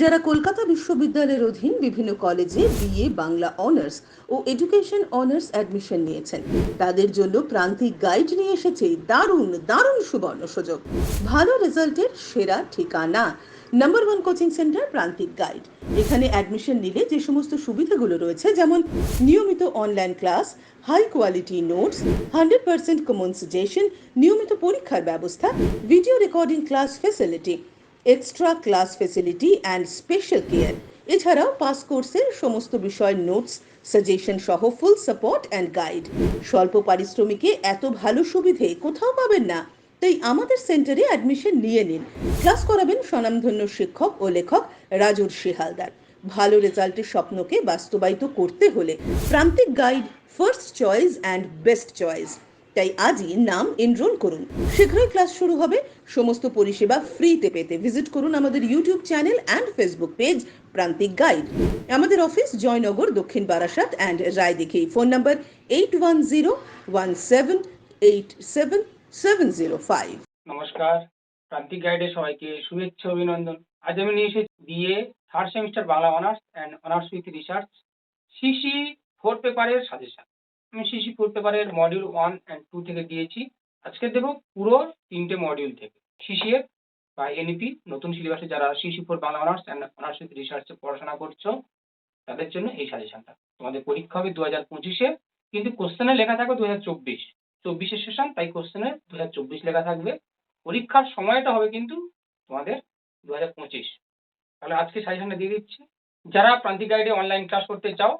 যারা কলকাতা বিশ্ববিদ্যালয়ের অধীন বিভিন্ন কলেজে বিএ, বাংলা অনার্স ও এডুকেশন অনার্স অ্যাডমিশন নিয়েছেন। তাদের জন্য প্রান্তিক গাইড নিয়ে এসেছে দারুণ দারুণ সুবর্ণ সুযোগ। ভালো রেজাল্টের সেরা ঠিকানা। Number one coaching centre, Prantik guide. এখানে অ্যাডমিশন নিলে যে সমস্ত সুবিধাগুলো রয়েছে, যেমন নিয়মিত online class, high quality notes, hundred percent common suggestion নিয়মিত পরীক্ষার ব্যবস্থা, video recording class facility extra class facility and special care এছাড়াও পাস কোর্সের সমস্ত বিষয় নোটস সাজেশন সহ ফুল সাপোর্ট অ্যান্ড গাইড স্বল্প পারিশ্রমিকে এত ভালো সুবিধে কোথাও পাবেন না। তাই আমাদের সেন্টারে অ্যাডমিশন নিয়ে নিন। ক্লাস করাবেন স্বনামধন্য শিক্ষক ও লেখক রাজুর শিহালদার। ভালো রেজাল্টের স্বপ্নকে বাস্তবায়িত করতে হলে Prantik guide first choice and best choice তাই আজই নাম এনরোল করুন। শীঘ্রই ক্লাস শুরু হবে। সমস্ত পরিষেবা ফ্রিতে পেতে ভিজিট করুন আমাদের YouTube channel and Facebook page Prantik guide আমাদের office Joynagar, Dakshin Barasat and Raydighi phone number eight one zero one seven eight seven seven zero five নমস্কার। প্রান্তিক গাইডে সবাইকে শুভেচ্ছা, অভিনন্দন। আজ আমি নিয়ে এসেছি B A third semester Bangla honours and honours with research C C four পেপারের suggestion আমি সিসি ফোর পেপারের মডিউল ওয়ান অ্যান্ড টু থেকে দিয়েছি। আজকে দেবো পুরো তিনটে মডিউল থেকে। সিসিএফ বা এনইপি নতুন সিলেবাসে যারা C C four Bangla honours and honours with রিসার্চে পড়াশোনা করছ, তাদের জন্য এই সাজেশনটা তোমাদের পরীক্ষা হবে দু হাজার পঁচিশে, কিন্তু কোশ্চেনে লেখা থাকবে দু হাজার চব্বিশ। চব্বিশের সেশন তাই কোশ্চেনে দু হাজার চব্বিশ লেখা থাকবে। পরীক্ষার সময়টা হবে কিন্তু তোমাদের দু হাজার পঁচিশ। তাহলে আজকে সাজেশনটা দিয়ে দিচ্ছি। যারা প্রান্তিক গাইডে অনলাইন ক্লাস করতে চাও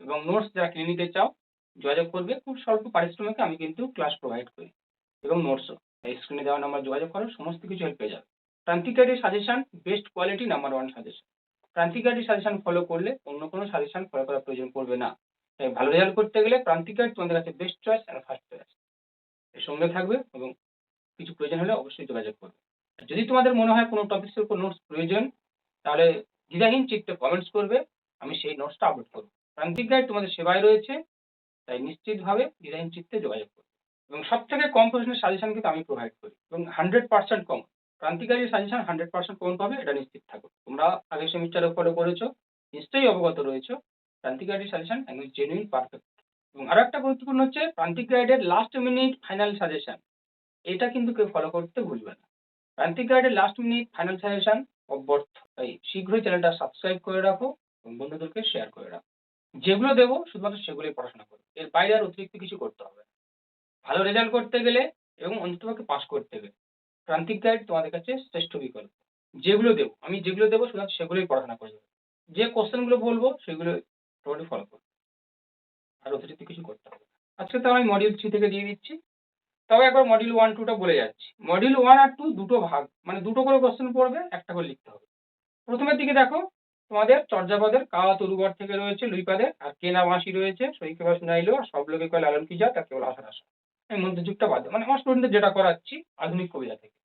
এবং নোটস যারা কিনে নিতে চাও যোগাযোগ করবে, খুব স্বল্প পারিশ্রমিকে আমি কিন্তু ক্লাস প্রোভাইড করি। এবং নোটসও এই স্ক্রিনে দেওয়া নাম্বার যোগাযোগ করো, সমস্ত কিছু হেল্প পেয়ে যাবে। প্রান্তিক গাইডের suggestion best quality number one suggestion Prantik গাইডের সাজেশন ফলো করলে অন্য কোনো সাজেশন ফলো করার প্রয়োজন পড়বে না। তাই ভালো রেজাল্ট করতে গেলে প্রান্তিক গাইড তোমাদের কাছে best choice and first choice এর সঙ্গে থাকবে এবং কিছু প্রয়োজন হলে অবশ্যই যোগাযোগ করবে। আর যদি তোমাদের মনে হয় কোনো টপিক্সের উপর নোটস প্রয়োজন, তাহলে দ্বিধাহীন চিত্তে কমেন্টস করবে, আমি সেই নোটসটা আপলোড করব। প্রান্তিক গাইড তোমাদের সেবায় রয়েছে তাই নিশ্চিতভাবে দ্বিধাহীন চিত্তে যোগাযোগ করবে। এবং সব থেকে কম প্রশ্নের সাজেশন কিন্তু আমি প্রোভাইড করি। এবং হান্ড্রেড পার্সেন্ট কম। প্রান্তিক গাইডের সাজেশন হান্ড্রেড পার্সেন্ট কম পাবে, এটা নিশ্চিত থাকো তোমরা আগের সেমিস্টারে ফলো করেছ, নিশ্চয়ই অবগত রয়েছো প্রান্তিক গাইডের সাজেশন একদম জেনুইন পারফেক্ট এবং আরও একটা গুরুত্বপূর্ণ হচ্ছে প্রান্তিক গাইডের লাস্ট মিনিট ফাইনাল সাজেশন এটা কিন্তু কেউ ফলো করতে ভুলবে না। প্রান্তিক গাইডের লাস্ট মিনিট ফাইনাল সাজেশন অব্যর্থ। তাই শীঘ্রই চ্যানেলটা সাবস্ক্রাইব করে রাখো এবং বন্ধুদেরকে শেয়ার করে রাখো। যেগুলো দেবো শুধুমাত্র সেগুলোই পড়াশোনা করো এর বাইরে আর অতিরিক্ত কিছু করতে হবে ভালো রেজাল্ট করতে গেলে এবং অন্ততপক্ষে পাস করতে গেলে প্রান্তিক গাইড তোমাদের কাছে শ্রেষ্ঠ বিকল্প। যেগুলো দেবো, আমি যেগুলো দেবো শুধুমাত্র সেগুলোই পড়াশোনা করে যে কোশ্চেনগুলো বলব সেগুলো টোটালি ফলো করবে। আর অতিরিক্ত কিছু করতে হবে। আজকে তো আমি মডিউল থ্রি থেকে দিয়ে দিচ্ছি। তবে একবার মডিউল ওয়ান টুটা বলে যাচ্ছি। মডিউল ওয়ান আর টু দুটো ভাগ মানে দুটো করে কোশ্চেন পড়বে, একটা করে লিখতে হবে। প্রথমের দিকে দেখো তোমাদের চর্যাপদের কা তরুবর থেকে রয়েছে লুইপাদের, আর কেনা মাসি রয়েছে সৈকে বা শুনাইলো আর সব লোকে কয় লালন কি যা তা কেবল আসার আশা। এই মধ্যযুগটা বাদ। মানে আমার স্টুডেন্টদের যেটা করাচ্ছি, আধুনিক কবিতা থেকে।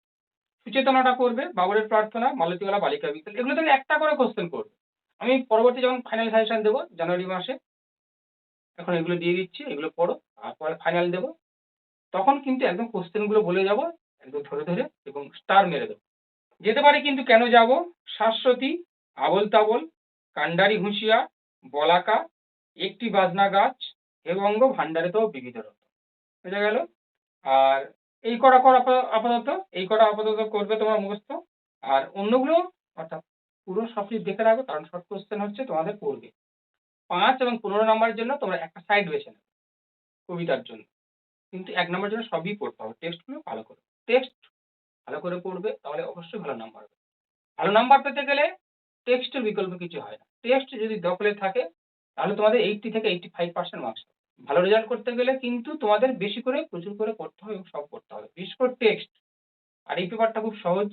সুচেতনাটা করবে, বাবরের প্রার্থনা, মালতীওয়ালা, বালিকা বিদ্যালয় এগুলো থেকে একটা করে কোশ্চেন করবে। আমি পরবর্তী যখন ফাইনাল সাজেশন দেবো, জানুয়ারি মাসে, এখন এগুলো দিয়ে দিচ্ছি, এগুলো পড়ো, তারপরে ফাইনাল দেবো। তখন কিন্তু একদম কোশ্চেনগুলো বলে যাব, একদম ধরে ধরে, এবং স্টার মেরে দেবো। যেতে পারে কিন্তু কেন যাব? শাশ্বতী আবল তাবল কান্ডারি ঘুষিয়া বলাকা, একটি বাজনা গাছ হেবঙ্গ ভান্ডারে তো বিবিধ রত বুঝা গেল? আর এই কটা কর আপাত- আপাতত, এই কটা আপাতত করবে তোমার মুখস্থ। আর অন্যগুলো, অর্থাৎ পুরো সব কিছু দেখে রাখো, কারণ শর্ট কোশ্চেন হচ্ছে, তোমাদের পড়বে। পাঁচ এবং পনেরো নম্বরের জন্য তোমরা একটা সাইড বেছে নেবে, কবিতার জন্য। কিন্তু এক নম্বরের জন্য সবই পড়তে হবে টেক্সটগুলো ভালো করে। টেক্সট ভালো করে পড়বে, তাহলে অবশ্যই ভালো নাম্বার হবে। ভালো নাম্বার পেতে গেলে টেক্সটের বিকল্প কিছু হয় না। টেক্সট যদি দখলে থাকে, তাহলে তোমাদের এইটটি থেকে এইটটি ফাইভ পার্সেন্ট মার্কস ভালো রেজাল্ট করতে গেলে কিন্তু তোমাদের বেশি করে, প্রচুর করে পড়তে হবে এবং সব করতে হবে। বিশেষ করে টেক্সট আর এই পেপারটা খুব সহজ।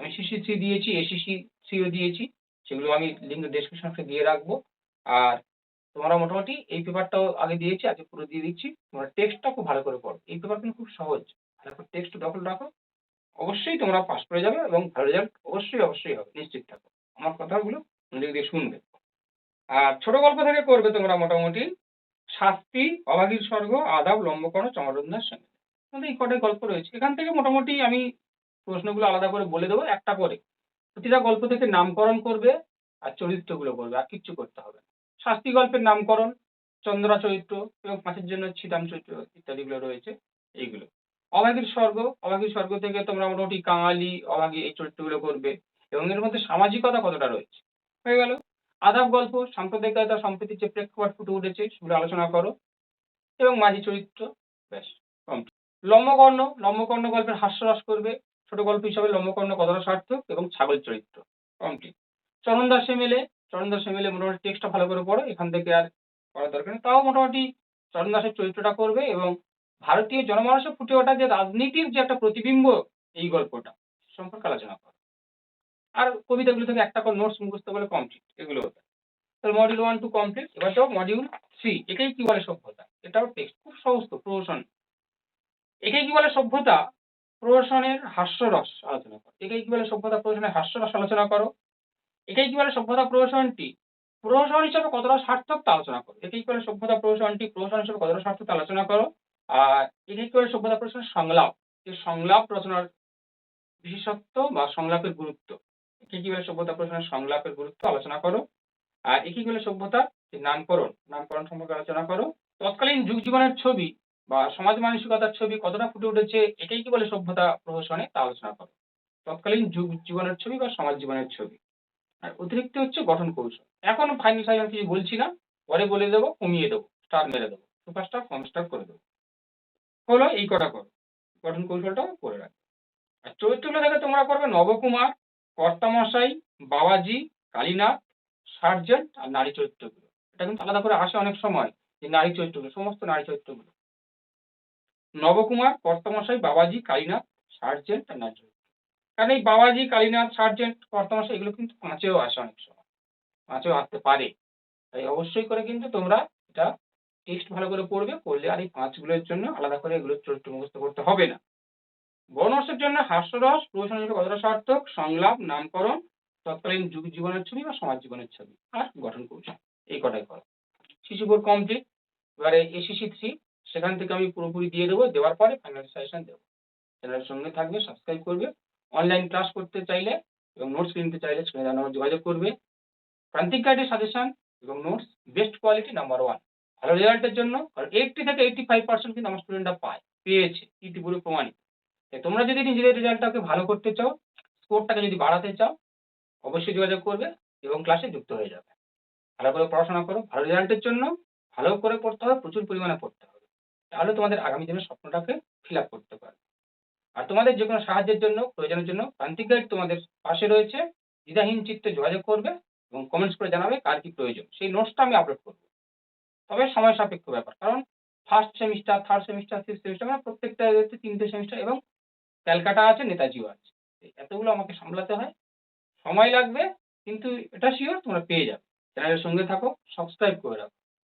আমি সিসি থ্রি দিয়েছি এসিসি থ্রিও দিয়েছি। সেগুলো আমি লিঙ্ক ডেসক্রিপশনে দিয়ে রাখব। আর তোমরা মোটামুটি এই পেপারটাও আগে দিয়েছি আজকে পুরো দিয়ে দিচ্ছি। তোমরা টেক্সটটা খুব ভালো করে পড়ো। এই পেপার কিন্তু খুব সহজ। ভালো করে টেক্সট দখল রাখো। অবশ্যই তোমরা পাস করে যাবে এবং ভালো রেজাল্ট অবশ্যই অবশ্যই হবে। নিশ্চিত থাকো। আমার কথাগুলো মনোযোগ দিয়ে শুনবে। আর ছোট গল্প থেকে করবে তোমরা মোটামুটি শাস্তি অভাগীর স্বর্গ, আদাব, লম্বকরণ চমরন্দার সঙ্গে। এই কটাই গল্প রয়েছে। এখান থেকে মোটামুটি আমি প্রশ্নগুলো আলাদা করে বলে দেবো একটা করে প্রতিটা গল্প থেকে নামকরণ করবে আর চরিত্রগুলো করবে আর কিচ্ছু করতে হবে শাস্তি গল্পের নামকরণ, চন্দ্রা চরিত্র এবং পাঁচের জন্য ছিদাম চরিত্র ইত্যাদিগুলো রয়েছে, এইগুলো। অভাগীর স্বর্গ অভাগীর স্বর্গ থেকে তোমরা মোটামুটি কাঙালি অভাগী এই চরিত্রগুলো করবে। এবং এর মধ্যে সামাজিকতা কতটা রয়েছে? হয়ে গেল। আদাব গল্প, সাম্প্রদায়িকতা সম্প্রীতির যে প্রেক্ষাপট ফুটে উঠেছে সেগুলো আলোচনা করো। এবং মাঝি চরিত্র, ব্যাস কমপ্লিট লম্বকর্ণ লম্বকর্ণ গল্পের হাস্যরস করবে। ছোট গল্প হিসাবে লম্বকর্ণ কতটা সার্থক এবং ছাগল চরিত্র কমপ্লিট চরণ দাস এমএলএ চরণ দাসে এমএলএ মোটামুটি টেক্সটটা ভালো করে পড়ো, এখান থেকে আর করার দরকার নেই। তাও মোটামুটি চরণ দাসের চরিত্রটা করবে এবং ভারতীয় জনমানসে ফুটে ওঠা যে রাজনীতির যে একটা প্রতিবিম্ব এই গল্পটা সম্পর্কে আলোচনা করো। আর কবিতাগুলো থেকে একটা করে নোটস মুখস্থ করলে কমপ্লিট এগুলো হতো। তাহলে মডিউল ওয়ান টু কমপ্লিট এবার যাও মডিউল থ্রি এটাই কি বলে সভ্যতা? এটাও টেক্সট খুব সহজ তো, প্রহসন। এটাই কি বলে সভ্যতা? প্রহসনের হাস্যরস আলোচনা করো। এটাই কি বলে সভ্যতা? প্রহসনের হাস্যরস আলোচনা করো। এটাই কি বলে সভ্যতা? প্রহসনটি। প্রহসন হিসেবে কতটা সার্থক তা আলোচনা করো। এটাই কি বলে সভ্যতা? প্রহসনটি প্রহসন হিসেবে কতটা সার্থক তা আলোচনা করো। আর এটাই কি বলে সভ্যতা? প্রহসনের সংলাপ। সংলাপ রচনার বিশেষত্ব বা সংলাপের গুরুত্ব। একে কি বলে সভ্যতা প্রহসনের সংলাপের গুরুত্ব আলোচনা করো? আর একে কি সভ্যতা? নামকরণ নামকরণ সম্পর্কে আলোচনা করো। তৎকালীন যুগ জীবনের ছবি বা সমাজ মানসিকতার ছবি কতটা ফুটে উঠেছে এটাই কি বলে সভ্যতা প্রহসনে তা আলোচনা করো। তৎকালীন যুগ জীবনের ছবি বা সমাজ জীবনের ছবি। আর অতিরিক্ত হচ্ছে গঠন কৌশল। এখন ফাইনাল সাইজ কিছু বলছি না, পরে বলে দেবো, কমিয়ে দেবো স্টার মেরে দেবো সুপার স্টার কম স্টার করে দেবো। হলো এই কটা করো। গঠন কৌশলটা করে রাখো। আর চরিত্রগুলো দেখে তোমরা করবে নবকুমার কর্তামশাই, বাবাজি, কালীনাথ, সার্জেন্ট আর নারী চরিত্রগুলো। এটা কিন্তু আলাদা করে আসে অনেক সময়, যে নারী চরিত্রগুলো, সমস্ত নারী চরিত্রগুলো। নবকুমার, কর্তামশাই, বাবাজি, কালীনাথ, সার্জেন্ট আর নারী চরিত্র। কারণ এই বাবাজি, কালীনাথ, সার্জেন্ট, কর্তামশাই, এগুলো কিন্তু পাঁচেও আসে অনেক সময়। পাঁচেও আসতে পারে। তাই অবশ্যই করে কিন্তু তোমরা এটা টেক্সট ভালো করে পড়বে, পড়লে আর এই পাঁচগুলোর জন্য আলাদা করে এগুলোর চরিত্র মুখস্থ করতে হবে না। বর্ণর্ষের জন্য হাস্যরস হিসেবে কতটা সার্থক, সংলাপ, নামকরণ, তৎকালীন যুগ জীবনের ছবি বা সমাজ জীবনের ছবি, আর গঠন কৌশল, এই কটাই করো। শিশু বোর্ড কমপ্লিট এবারে এসিসি থ্রি সেখান থেকে আমি পুরোপুরি দিয়ে দেবো, দেওয়ার পরে ফাইনাল সাজেশন দেবো। চ্যানেলের সঙ্গে থাকবে সাবস্ক্রাইব করবে অনলাইন ক্লাস করতে চাইলে এবং নোটস কিনতে চাইলে স্ক্রিনে জানানো যোগাযোগ করবে। প্রান্তিক গাইডের সাজেশন এবং notes best quality number one ভালো রেজাল্টের জন্য এইটটি থেকে এইটটি ফাইভ পার্সেন্ট কিন্তু আমার স্টুডেন্টরা পায়, পেয়েছে, ইতিপূর্বে প্রমাণিত। তোমরা যদি নিজেদের রেজাল্টটাকে ভালো করতে চাও স্কোরটাকে যদি বাড়াতে চাও, অবশ্যই যোগাযোগ করবে এবং ক্লাসে যুক্ত হয়ে যাবে। ভালো করে পড়াশোনা করো, ভালো রেজাল্টের জন্য ভালো করে পড়তে হবে, প্রচুর পরিমাণে পড়তে হবে। তাহলে তোমাদের আগামী দিনের স্বপ্নটাকে ফিল আপ করতে পারবে। আর তোমাদের যে কোনো সাহায্যের জন্য, প্রয়োজনের জন্য প্রান্তিক গাইড তোমাদের পাশে রয়েছে। দ্বিধাহীন চিত্তে যোগাযোগ করবে এবং কমেন্টস করে জানাবে কার কি প্রয়োজন। সেই নোটসটা আমি আপলোড করব। তবে সময় সাপেক্ষ ব্যাপার, কারণ first semester third semester fifth semester মানে প্রত্যেকটা তিনটে সেমিস্টার এবং ক্যালকাটা আছে, নেতাজিও আছে। এতগুলো আমাকে সামলাতে হয়। সময় লাগবে, কিন্তু এটা শিওর তোমরা পেয়ে যাবে। চ্যানেলের সঙ্গে থাকো সাবস্ক্রাইব করে রাখো।